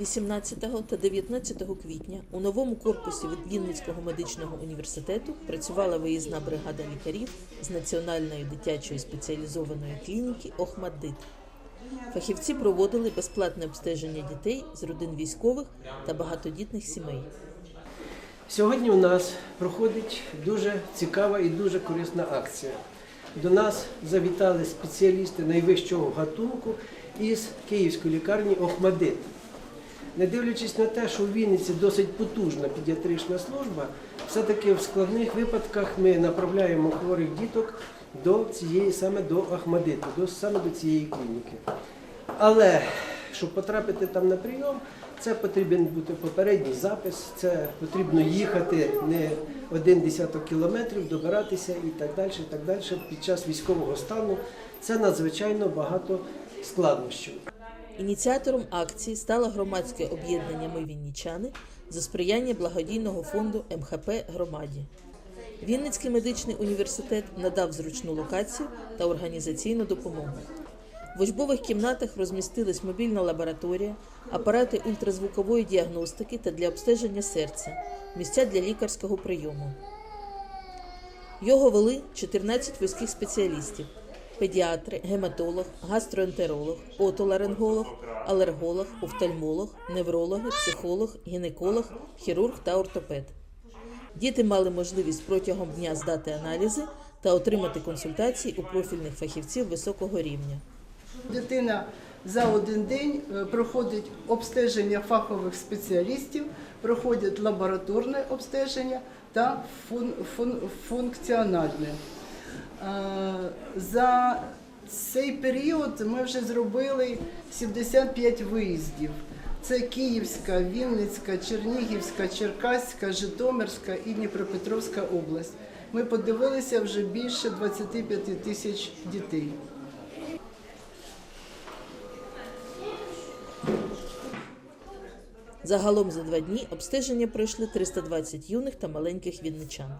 18 та 19 квітня у новому корпусі від Вінницького медичного університету працювала виїзна бригада лікарів з Національної дитячої спеціалізованої клініки Охмаддит. Фахівці проводили безплатне обстеження дітей з родин військових та багатодітних сімей. Сьогодні у нас проходить дуже цікава і дуже корисна акція. До нас завітали спеціалісти найвищого гатунку із Київської лікарні Охмадит. Не дивлячись на те, що у Вінниці досить потужна педіатрична служба, все-таки в складних випадках ми направляємо хворих діток до цієї саме до Ахмадиту, до саме до цієї клініки. Але щоб потрапити там на прийом, це потрібен бути попередній запис, це потрібно їхати не один десяток кілометрів, добиратися і так далі, і так далі. Під час військового стану це надзвичайно багато складнощів. Ініціатором акції стало громадське об'єднання Ми Віннічани за сприяння благодійного фонду МХП громаді. Вінницький медичний університет надав зручну локацію та організаційну допомогу. В учбових кімнатах розмістились мобільна лабораторія, апарати ультразвукової діагностики та для обстеження серця, місця для лікарського прийому. Його вели 14 вузьких спеціалістів: педіатри, гематолог, гастроентеролог, отоларинголог, алерголог, офтальмолог, неврологи, психолог, гінеколог, хірург та ортопед. Діти мали можливість протягом дня здати аналізи та отримати консультації у профільних фахівців високого рівня. Дитина за один день е, проходить обстеження фахових спеціалістів, проходить лабораторне обстеження та фун, фун, функціональне. Е, За цей період ми вже зробили 75 виїздів. Це Київська, Вінницька, Чернігівська, Черкаська, Житомирська і Дніпропетровська область. Ми подивилися вже більше 25 тисяч дітей. Загалом за два дні обстеження пройшли 320 юних та маленьких вінничан.